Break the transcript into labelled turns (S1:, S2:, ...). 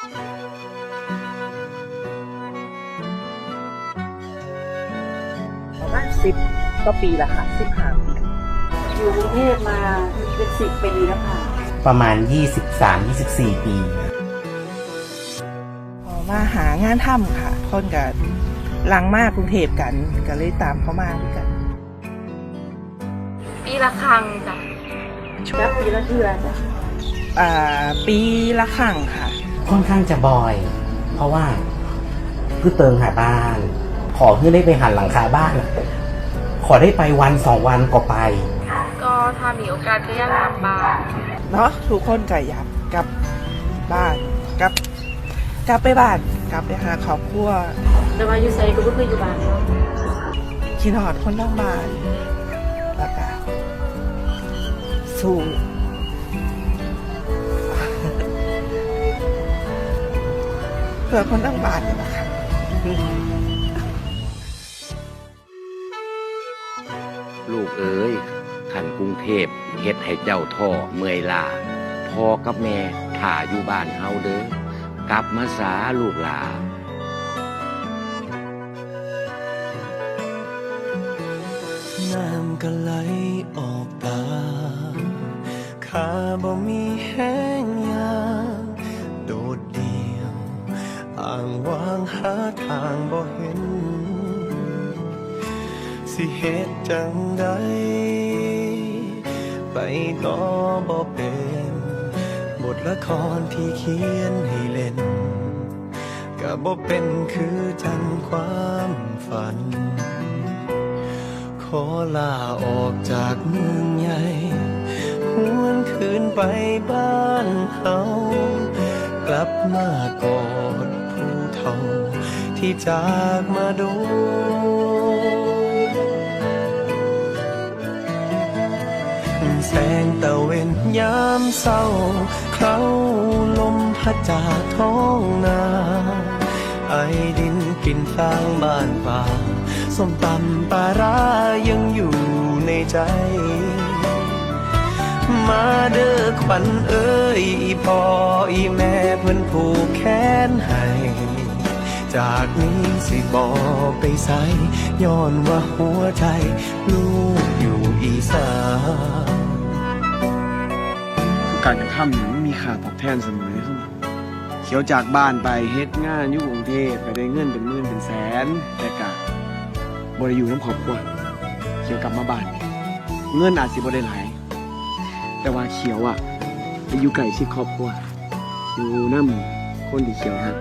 S1: ประมาณสิบก็ปีละค่ะสิบห้าปี
S2: อยู่กรุงเทพมาเป็นสิบปีแล้วค่ะ
S3: ประมาณ 23-24 ปี
S1: พอมาหางานทำค่ะคนกับหลังมากกรุงเทพกันก็เลยตามเขามาด้วยกัน
S4: ปีละครั้งจ้ะ
S2: แล้วปีละเทือจ้ะ
S1: อ่าปีละครั้งค่ะ
S3: ค่อนข้างจะบ่อย เพราะว่าเพื่อเติงหาบ้าน ขอเพื่อได้ไปหันหลังคาบ้าน ขอได้ไปวันสองวันก็ไป
S4: ก็ถ้ามีโอกาสก็อยากกลับบ้าน
S1: เนาะทุกคนก็อยากกลับบ้านกลับกลับไปบ้านกลับไปหาครอบครัว
S2: แต่ว่าอยู่ไซก็ไม่เคยอยู่บ้านเนาะ
S1: คิดหอดคนทั้งบ้านแล้วก็สู้ เพื่อคนทั้งบ้านนี่แหละค่ะ
S5: ลูกเอ๋ยขันกรุงเทพเฮ็ดให้เจ้าท่อเมื่อยลาพ่อกับแม่ถ่าอยู่บ้านเฮาเด้อกลับมาสาลูกหลา
S6: น้ำก็ไหลออกตาขาบ่มีแห้ สิเหตุจังใดไปต่อบ่เป็น บทละครที่เขียนให้เล่นก็บ่เป็นคือจังความฝัน ขอลาออกจากเมืองใหญ่หวนคืนไปบ้านเฮากลับมากอดผู้เฒ่าที่จากมาโด แสงตะเวนยามเศร้า เคล้าลมพัดจากท้องนา ไอดินกินฟางบ้านป่าส้มตำปลาร้ายังอยู่ในใจ มาเด้อขวัญเอ้ยพ่ออีแม่เพิ่นผูกแขนให้จากนี้สิบอไปใส่ย้อนว่าหัวใจ ลูกอยู่อีสาน
S7: การกระทำเนี่ยไม่มีค่าตอบแทนเสมอเลยครับเขียวจากบ้านไปเฮ็ดงานอยู่กรุงเทพไปได้เงินเป็นหมื่นเป็นแสน แต่กะบริอยู่น้ำครอบครัวเขียวกลับมาบ้าน เงินอาจสิบ่ได้หลาย แต่ว่าเขียวอะไปอยู่ไกลชิดครอบครัวอยู่น้ำคนที่เขียวฮะ